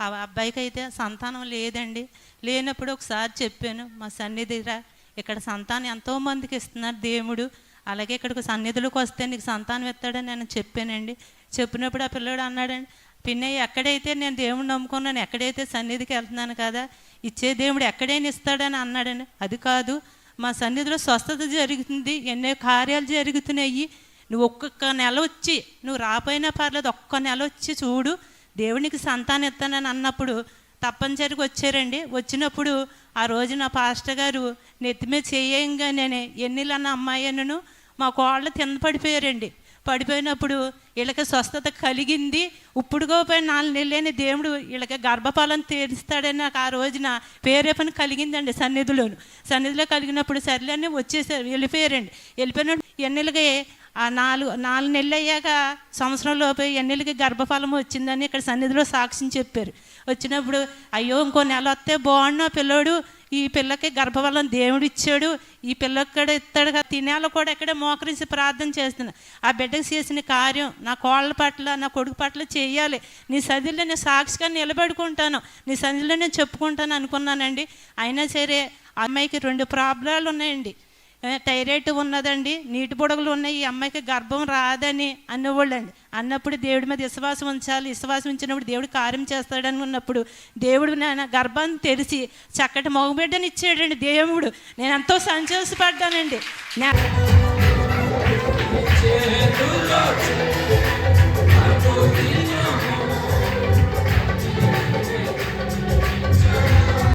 ఆ అబ్బాయికి అయితే సంతానం లేదండి. లేనప్పుడు ఒకసారి చెప్పాను మా సన్నిధిర ఇక్కడ సంతానం ఎంతో మందికి ఇస్తున్నారు దేవుడు. అలాగే ఇక్కడికి సన్నిధులకు వస్తే నీకు సంతానం ఇస్తాడని నేను చెప్పానండి. చెప్పినప్పుడు ఆ పిల్లడు అన్నాడండి పిన్నయ్య ఎక్కడైతే నేను దేవుడిని నమ్ముకున్నాను ఎక్కడైతే సన్నిధికి వెళ్తున్నాను కదా ఇచ్చే దేవుడు ఎక్కడైనా ఇస్తాడని అన్నాడని అది కాదు మా సన్నిధిలో స్వస్థత జరుగుతుంది ఎన్నో కార్యాలు జరుగుతున్నాయి. నువ్వు ఒక్కొక్క నెల వచ్చి నువ్వు రాపోయినా పర్లేదు ఒక్క నెల వచ్చి చూడు. దేవునికి సంతానం ఇస్తానని అన్నప్పుడు తప్పనిసరిగా వచ్చారండి. వచ్చినప్పుడు ఆ రోజు నా పాస్టర్ గారు నెత్తి మీద చేయంగానే ఎన్నిలన్న అమ్మాయి మా కోళ్ళ కింద పడిపోయారండి. పడిపోయినప్పుడు వీళ్ళకి స్వస్థత కలిగింది. ఇప్పుడుగో పోయి నాలుగు నెలలేని దేవుడు వీళ్ళకి గర్భఫలం తీరుస్తాడని నాకు ఆ రోజున పేరేపని కలిగిందండి సన్నిధిలోను. సన్నిధిలో కలిగినప్పుడు సర్లేని వచ్చేసారు వెళ్ళిపోయారండి. వెళ్ళిపోయిన ఎన్నెలుగా ఆ నాలుగు నాలుగు నెలలు అయ్యాక సంవత్సరంలోపు ఎన్నెలకి గర్భఫలం వచ్చిందని ఇక్కడ సన్నిధిలో సాక్ష్యం చెప్పారు. వచ్చినప్పుడు అయ్యో ఇంకో నెల వస్తే బాగున్నా పిల్లోడు ఈ పిల్లకి గర్భఫలం దేవుడు ఇచ్చాడు ఈ పిల్లక్కడ ఇస్తాడు కదా కూడా ఇక్కడే మోకరించి ప్రార్థన చేస్తున్నా. ఆ బిడ్డకు చేసిన కార్యం నా కోళ్ళ పట్ల నా కొడుకు పట్ల చేయాలి. నీ సదిలో నేను సాక్షిగా నిలబెడుకుంటాను. నీ సదిలో నేను చెప్పుకుంటాను అనుకున్నానండి. అయినా సరే అమ్మాయికి రెండు ప్రాబ్లాలు ఉన్నాయండి. టైరాయిడ్ థైరాయిడ్ ఉన్నదండి. నీటి బుడగలు ఉన్నాయి. ఈ అమ్మాయికి గర్భం రాదని అనేవాళ్ళండి అన్నప్పుడు దేవుడి మీద విశ్వాసం ఉంచాలి. విశ్వాసం ఉంచినప్పుడు దేవుడు కార్యం చేస్తాడని ఉన్నప్పుడు దేవుడు నా గర్భాన్ని తెరిచి చక్కటి మగబిడ్డని ఇచ్చాడండి దేవుడు. నేను ఎంతో సంతోషపడ్డానండి. నా